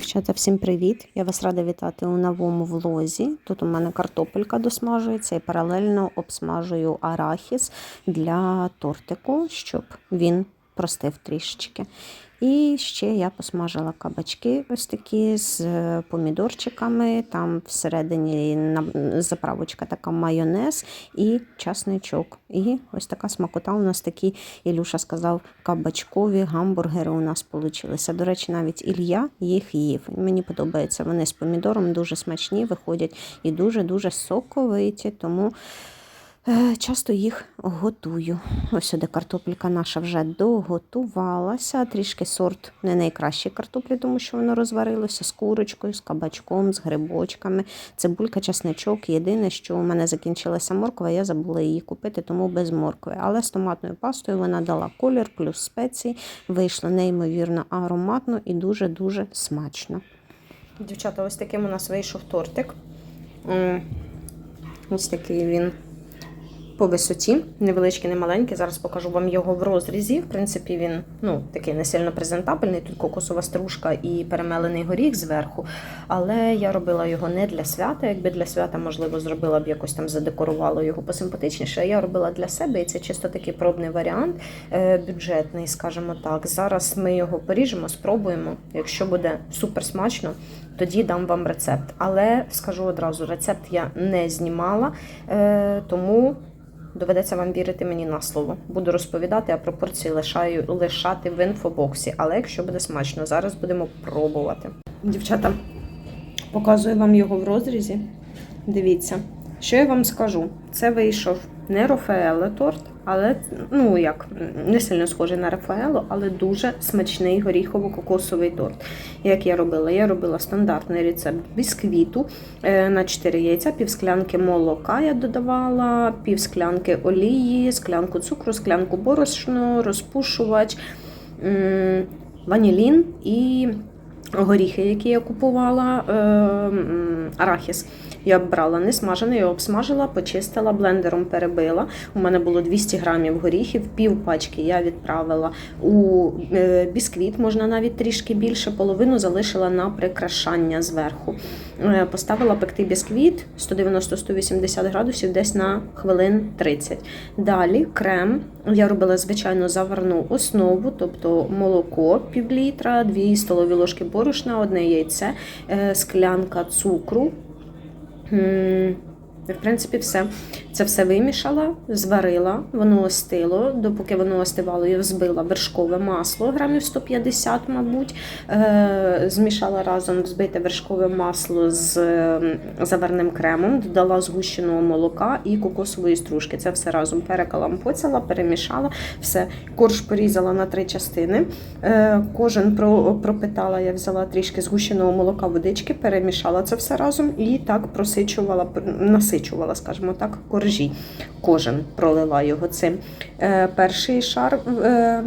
Дівчата, всім привіт! Я вас рада вітати у новому влозі. Тут у мене картопелька досмажується і паралельно обсмажую арахіс для тортику, щоб він простив трішечки. І ще я посмажила кабачки ось такі з е, помідорчиками. Там всередині заправочка така майонез і часничок. І ось така смакота у нас такі, Ілюша сказав, кабачкові гамбургери у нас получилися. До речі, навіть Ілля їх їв. Мені подобається вони з помідором, дуже смачні виходять і дуже-дуже соковиті. Тому Часто їх готую. Ось сюди картопелька наша вже доготувалася. Трішки сорт не найкращий картоплі, тому що воно розварилося з курочкою, з кабачком, з грибочками. Цибулька, чесничок. Єдине, що у мене закінчилася морква, я забула її купити, тому без моркви. Але з томатною пастою вона дала колір плюс спеції. Вийшло неймовірно ароматно і дуже-дуже смачно. Дівчата, ось таким у нас вийшов тортик. Ось такий він по висоті, невеличкий, не маленький. Зараз покажу вам його в розрізі. В принципі, він ну, такий не сильно презентабельний. Тут кокосова стружка і перемелений горіх зверху. Але я робила його не для свята. Якби для свята, можливо, зробила б якось там задекорувала його посимпатичніше. Я робила для себе, і це чисто такий пробний варіант, е, бюджетний, скажімо так. Зараз ми його поріжемо, спробуємо. Якщо буде супер смачно, тоді дам вам рецепт. Але скажу одразу, рецепт я не знімала, е, тому. Доведеться вам вірити мені на слово. Буду розповідати, а пропорції лишаю лишати в інфобоксі. Але якщо буде смачно, зараз будемо пробувати. Дівчата, показую вам його в розрізі. Дивіться, що я вам скажу. Це вийшов не Рафаеле торт, але ну як не сильно схожий на Рафаело, але дуже смачний горіхово-кокосовий торт. Як я робила? Я робила стандартний рецепт бісквіту е, на 4 яйця, пів склянки молока я додавала, пів склянки олії, склянку цукру, склянку борошну, розпушувач, ванілін і горіхи, які я купувала, е, арахіс. Я брала не смажений, я обсмажила, почистила, блендером перебила. У мене було 200 грамів горіхів, пів пачки я відправила у е, бісквіт, можна навіть трішки більше, половину залишила на прикрашання зверху. Е, Поставила пекти бісквіт 190-180 градусів десь на хвилин 30. Далі крем. Я робила звичайно заварну основу, тобто молоко пів літра, 2 столові ложки борошна, одне яйце, е, склянка цукру. В принципі, все. Це все вимішала, зварила, воно остило. Допоки воно остивало, я взбила вершкове масло, грамів 150, мабуть. Е, Змішала разом взбите вершкове масло з ем, заварним кремом, додала згущеного молока і кокосової стружки. Це все разом перекалампоцяла, перемішала, все. Корж порізала на три частини. Е, Кожен про- пропитала, я взяла трішки згущеного молока, водички, перемішала це все разом і так просичувала, насичувала, скажімо так, коржі. Кожен пролила його цим. Е, Перший шар. е,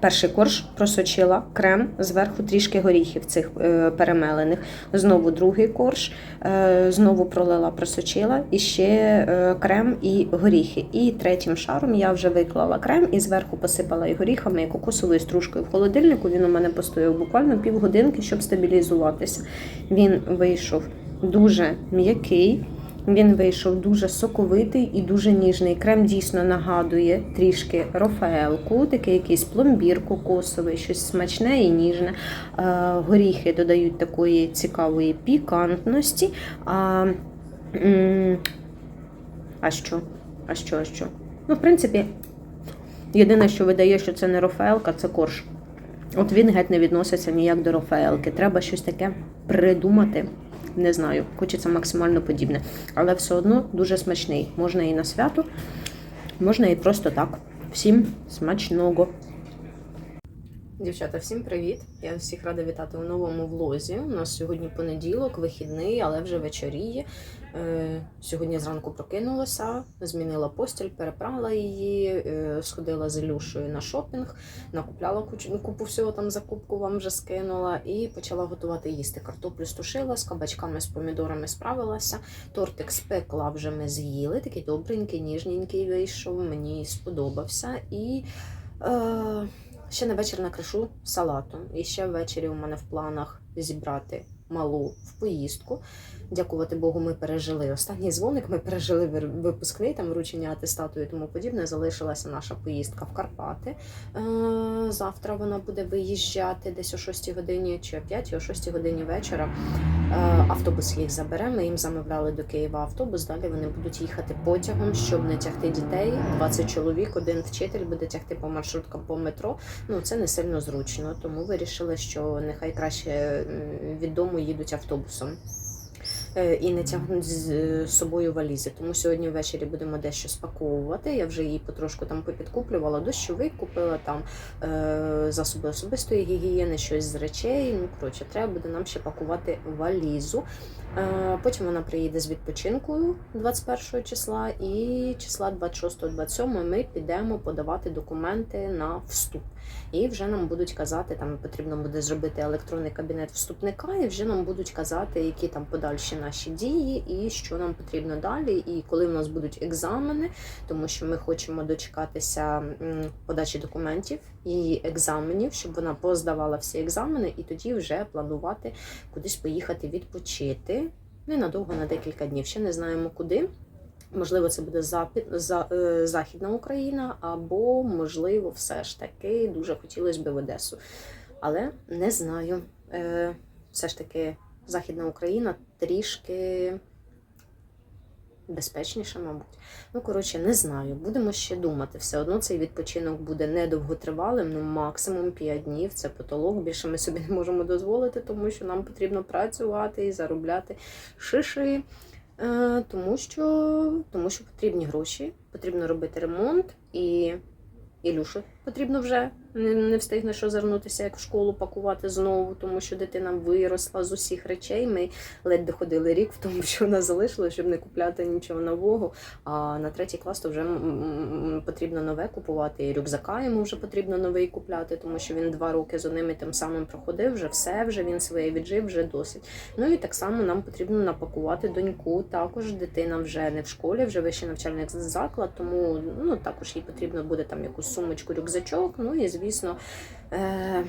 Перший корж просочила крем, зверху трішки горіхів цих е, перемелених. Знову другий корж, знову пролила, просочила, і ще крем і горіхи. І третім шаром я вже виклала крем і зверху посипала і горіхами, і кокосовою стружкою в холодильнику. Він у мене постояв буквально півгодинки, щоб стабілізуватися. Він вийшов дуже м'який. Він вийшов дуже соковитий і дуже ніжний. Крем дійсно нагадує трішки рофаелку, такий якийсь пломбір кокосовий, щось смачне і ніжне. Е, Горіхи додають такої цікавої пікантності. А, а що? А що? А що? Ну, в принципі, єдине, що видає, що це не рофаелка, це корж. От він геть не відноситься ніяк до рофаелки. Треба щось таке придумати. Не знаю, хочеться максимально подібне. Але все одно дуже смачний. Можна і на свято, можна і просто так. Всім смачного! Дівчата, всім привіт! Я всіх рада вітати у новому влозі. У нас сьогодні понеділок, вихідний, але вже вечоріє. Е, Сьогодні зранку прокинулася, змінила постіль, переправила її, е, сходила з Ілюшею на шопінг, накупляла кучу- купу всього там закупку вам вже скинула і почала готувати їсти. Картоплю стушила, з кабачками, з помідорами справилася. Тортик спекла вже ми з'їли. Такий добренький, ніжненький вийшов. Мені сподобався. І е, ще на вечір накришу салатом. І ще ввечері у мене в планах зібрати малу в поїздку. Дякувати Богу, ми пережили останній дзвоник. Ми пережили випускний там вручення атестату і тому подібне. Залишилася наша поїздка в Карпати. Е, Завтра вона буде виїжджати десь о 6 годині чи о 5, о 6 годині вечора. Е, Автобус їх забере. Ми їм замовляли до Києва автобус. Далі вони будуть їхати потягом, щоб не тягти дітей. 20 чоловік, один вчитель буде тягти по маршруткам по метро. Ну це не сильно зручно. Тому вирішили, що нехай краще від дому їдуть автобусом. Е, І не тягнуть з е, собою валізи. Тому сьогодні ввечері будемо дещо спаковувати. Я вже її потрошку там попідкуплювала, дощовик купила там е, засоби особистої гігієни, щось з речей. Ну, коротше, треба буде нам ще пакувати валізу. Потім вона приїде з відпочинку 21 числа, і числа 26-27 ми підемо подавати документи на вступ. І вже нам будуть казати, там потрібно буде зробити електронний кабінет вступника, і вже нам будуть казати, які там подальші наші дії, і що нам потрібно далі, і коли в нас будуть екзамени, тому що ми хочемо дочекатися подачі документів і екзаменів, щоб вона поздавала всі екзамени, і тоді вже планувати кудись поїхати відпочити. Ненадовго на декілька днів. Ще не знаємо куди. Можливо, це буде запід, за, е, Західна Україна, або, можливо, все ж таки дуже хотілося б в Одесу. Але не знаю. Е, все ж таки, Західна Україна трішки безпечніша, мабуть. Ну, коротше, не знаю. Будемо ще думати. Все одно цей відпочинок буде недовготривалим, ну максимум 5 днів. Це потолок. Більше ми собі не можемо дозволити, тому що нам потрібно працювати і заробляти шиші. Е, тому що, тому що потрібні гроші, потрібно робити ремонт і Ілюшу потрібно вже не, не встигне що звернутися, як в школу пакувати знову, тому що дитина виросла з усіх речей. Ми ледь доходили рік в тому, що вона залишила, щоб не купляти нічого нового. А на третій клас то вже потрібно нове купувати. І рюкзака йому вже потрібно новий купляти, тому що він два роки з одним і тим самим проходив, вже все, вже він своє віджив, вже досить. Ну і так само нам потрібно напакувати доньку. Також дитина вже не в школі, вже вищий навчальний заклад, тому ну також їй потрібно буде там якусь сумочку, рюкзачок. Ну і звісно, е-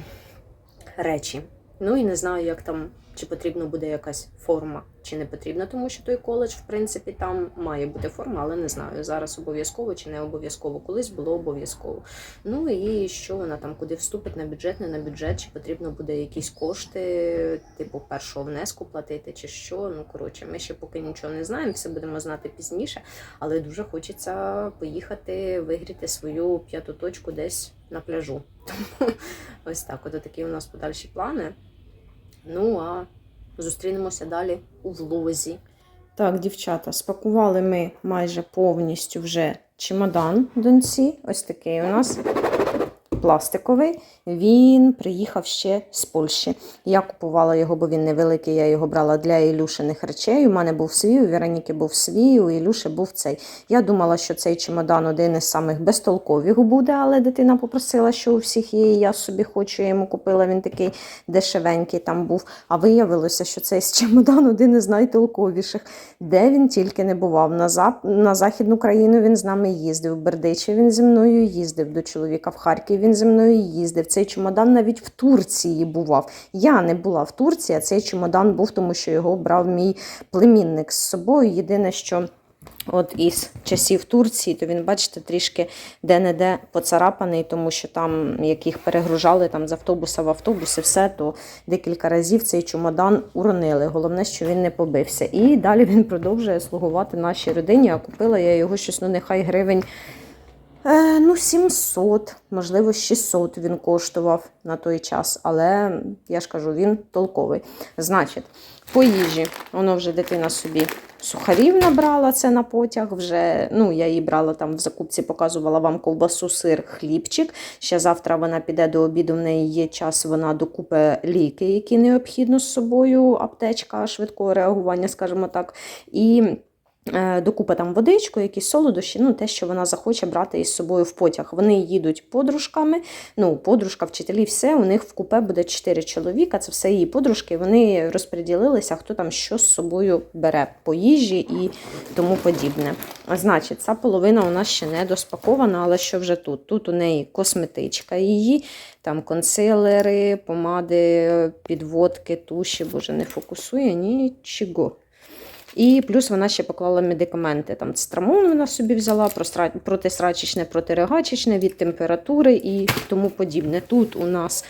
речі. Ну і не знаю, як там чи потрібна буде якась форма, чи не потрібна, тому що той коледж, в принципі, там має бути форма, але не знаю. Зараз обов'язково чи не обов'язково. Колись було обов'язково. Ну і що вона там, куди вступить на бюджет, не на бюджет, чи потрібно буде якісь кошти, типу першого внеску платити, чи що. Ну коротше, ми ще поки нічого не знаємо, все будемо знати пізніше. Але дуже хочеться поїхати вигріти свою п'яту точку десь на пляжу. Тому ось так. От такі у нас подальші плани. Ну а зустрінемося далі у влозі. Так, дівчата, спакували ми майже повністю вже чемодан доньці. Ось такий у нас пластиковий. Він приїхав ще з Польщі. Я купувала його, бо він невеликий. Я його брала для Ілюшиних речей. У мене був свій, у Вероніки був свій, у Ілюші був цей. Я думала, що цей чемодан один із самих безтолкових буде, але дитина попросила, що у всіх є. Я собі хочу, я йому купила. Він такий дешевенький там був. А виявилося, що цей чемодан один із найтолковіших. Де він тільки не бував. На, зап... на Західну країну він з нами їздив. В Бердичі він зі мною їздив до чоловіка в Харків. Він зі мною їздив. Цей чемодан навіть в Турції бував. Я не була в Турції, а цей чемодан був, тому що його брав мій племінник з собою. Єдине, що. От із часів Турції, то він, бачите, трішки де-не-де поцарапаний, тому що там, як їх перегружали там, з автобуса в автобус і все, то декілька разів цей чемодан уронили. Головне, що він не побився. І далі він продовжує слугувати нашій родині, а купила я його щось, ну нехай гривень. Е, ну, 700, можливо, 600 він коштував на той час, але я ж кажу, він толковий. Значить, по їжі, воно вже дитина собі сухарів набрала це на потяг. Вже ну я її брала там в закупці, показувала вам ковбасу, сир, хлібчик. Ще завтра вона піде до обіду. В неї є час. Вона докупе ліки, які необхідно з собою. Аптечка швидкого реагування, скажімо так. І Докупи там водичку, якісь солодощі, ну те, що вона захоче брати із собою в потяг. Вони їдуть подружками. Ну, подружка, вчителі, все. У них в купе буде 4 чоловіка. Це все її подружки. Вони розподілилися, хто там що з собою бере по їжі і тому подібне. Значить, ця половина у нас ще не доспакована, але що вже тут? Тут у неї косметичка її, там консилери, помади, підводки, туші, боже, не фокусує нічого. І плюс вона ще поклала медикаменти. Там страмон вона собі взяла, протисрачечне, протирегачечне від температури і тому подібне. Тут у нас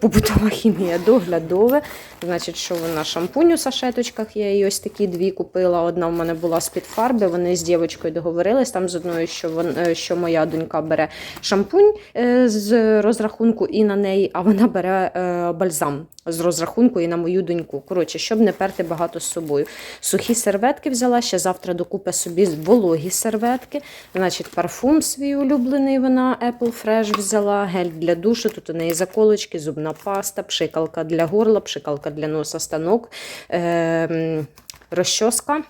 побутова хімія доглядове. Значить, що вона шампунь у сашеточках, я її ось такі дві купила. Одна в мене була з-під фарби. Вони з дівчинкою договорились там з одною, що вон, е, що моя донька бере шампунь е, з розрахунку і на неї, а вона бере е, бальзам з розрахунку і на мою доньку. Коротше, щоб не перти багато з собою. Сухі серветки взяла, ще завтра докупи собі вологі серветки. Значить, парфум свій улюблений вона Apple Fresh взяла, гель для душу. Тут неї заколочки, зубна паста, пшикалка для горла, пшикалка для носа, станок, е- розчоска.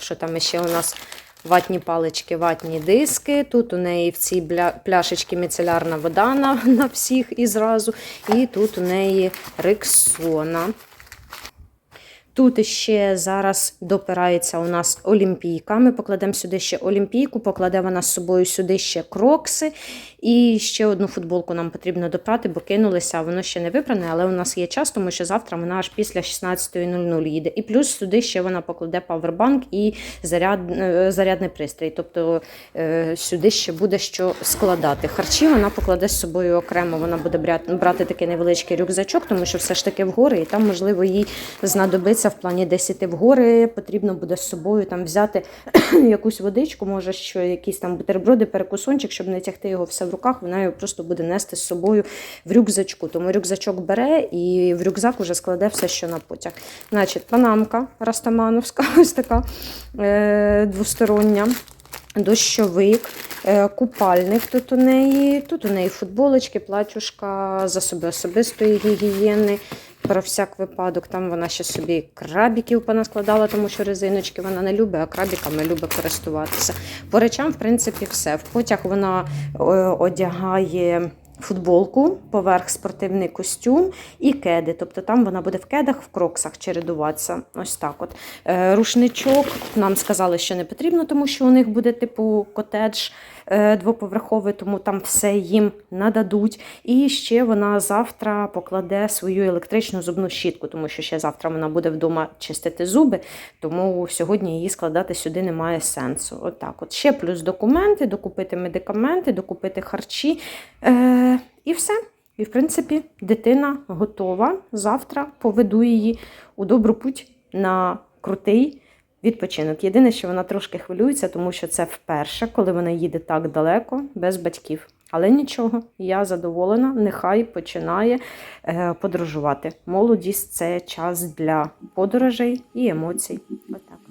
Що там ще у нас? Ватні палички, ватні диски. Тут у неї в цій пляшечці міцелярна вода на, на всіх і зразу. І тут у неї рексона. Тут ще зараз допирається у нас олімпійка. Ми покладемо сюди ще олімпійку, покладе вона з собою сюди ще крокси. І ще одну футболку нам потрібно допрати, бо кинулися, воно ще не випране, але у нас є час, тому що завтра вона аж після 16.00 їде. І плюс сюди ще вона покладе павербанк і заряд, е, зарядний пристрій. Тобто е, сюди ще буде що складати. Харчі вона покладе з собою окремо, вона буде брати такий невеличкий рюкзачок, тому що все ж таки в гори, і там, можливо, їй знадобиться в плані десь іти в гори, потрібно буде з собою там взяти якусь водичку, може, що якісь там бутерброди, перекусончик, щоб не тягти його все в руках, вона його просто буде нести з собою в рюкзачку. Тому рюкзачок бере і в рюкзак уже складе все, що на потяг. Значить, панамка растамановська, ось така е, двостороння. Дощовик, е, купальник тут у неї, тут у неї футболочки, платюшка, засоби особистої гігієни, про всяк випадок. Там вона ще собі крабіків понаскладала, тому що резиночки вона не любить, а крабіками любить користуватися. По речам, в принципі, все. В потяг вона е, одягає футболку, поверх спортивний костюм і кеди. Тобто там вона буде в кедах, в кроксах чередуватися. Ось так от. Е, Рушничок нам сказали, що не потрібно, тому що у них буде типу котедж е, двоповерховий, тому там все їм нададуть. І ще вона завтра покладе свою електричну зубну щітку, тому що ще завтра вона буде вдома чистити зуби, тому сьогодні її складати сюди немає сенсу. Отак от, от. Ще плюс документи, докупити медикаменти, докупити харчі. Е, І все. І, в принципі, дитина готова. Завтра поведу її у добру путь на крутий відпочинок. Єдине, що вона трошки хвилюється, тому що це вперше, коли вона їде так далеко, без батьків. Але нічого, я задоволена, нехай починає е, подорожувати. Молодість це час для подорожей і емоцій. Отак.